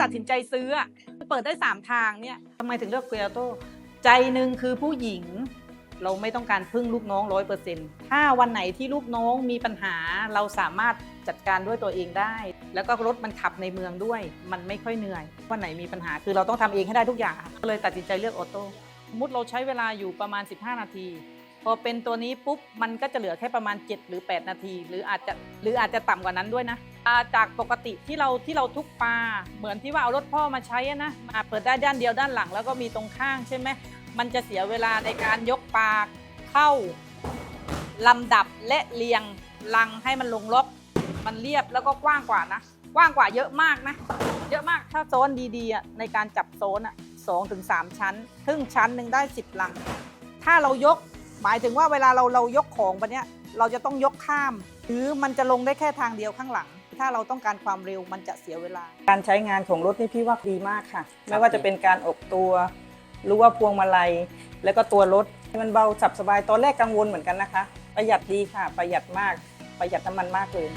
ตัดสินใจซื้อเปิดได้ 3 ทางเนี่ยทำไมถึงเลือกเกียร์โต้ใจหนึ่งคือผู้หญิง เราไม่ต้องการพึ่งลูกน้องร้อยเปอร์เซ็นต์ถ้าวันไหนที่ลูกน้องมีปัญหาเราสามารถจัดการด้วยตัวเองได้ แล้วก็รถมันขับในเมืองด้วย มันไม่ค่อยเหนื่อย วันไหนมีปัญหาคือเราต้องทำเองให้ได้ทุกอย่างเลยตัดสินใจเลือกออโต้สมมุติเราใช้เวลาอยู่ประมาณ 15 นาที พอเป็นตัวนี้ปุ๊บมันก็จะเหลือแค่ประมาณ 7 หรือ 8 นาที หรืออาจจะหรืออาจจะต่ำกว่านั้นด้วยนะ จากปกติที่เราที่เราทุกปลาเหมือนที่ว่าเอารถพ่อมาใช้อะนะมาเปิดได้ด้านเดียวด้านหลัง แล้วก็มีตรงข้างใช่ไหมมันจะเสียเวลาในการยกปลาเข้าลำดับและเรียงลังให้มันลงล็อก มันเรียบแล้วก็กว้างกว่านะกว้างกว่าเยอะมากนะ เยอะมากถ้าโซนดีๆในการจับโซนอะสองถึงสามชั้นครึ่งชั้นหนึ่งได้สิบลัง ถ้าเรายกหมายถึงว่าเวลาเราเรายกของไปเนี้ยเราจะต้องยกข้าม หรือมันจะลงได้แค่ทางเดียวข้างหลัง ถ้าเราต้องการความเร็วมันจะเสียเวลา การใช้งานของรถนี่พี่ว่าดีมากค่ะ ไม่ว่าจะเป็นการออกตัวหรือว่าพวงมาลัย แล้วก็ตัวรถมันเบาสับสบายตอนแรกกังวลเหมือนกันนะคะ ประหยัดดีค่ะ ประหยัดมากประหยัดน้ำมันมากเลย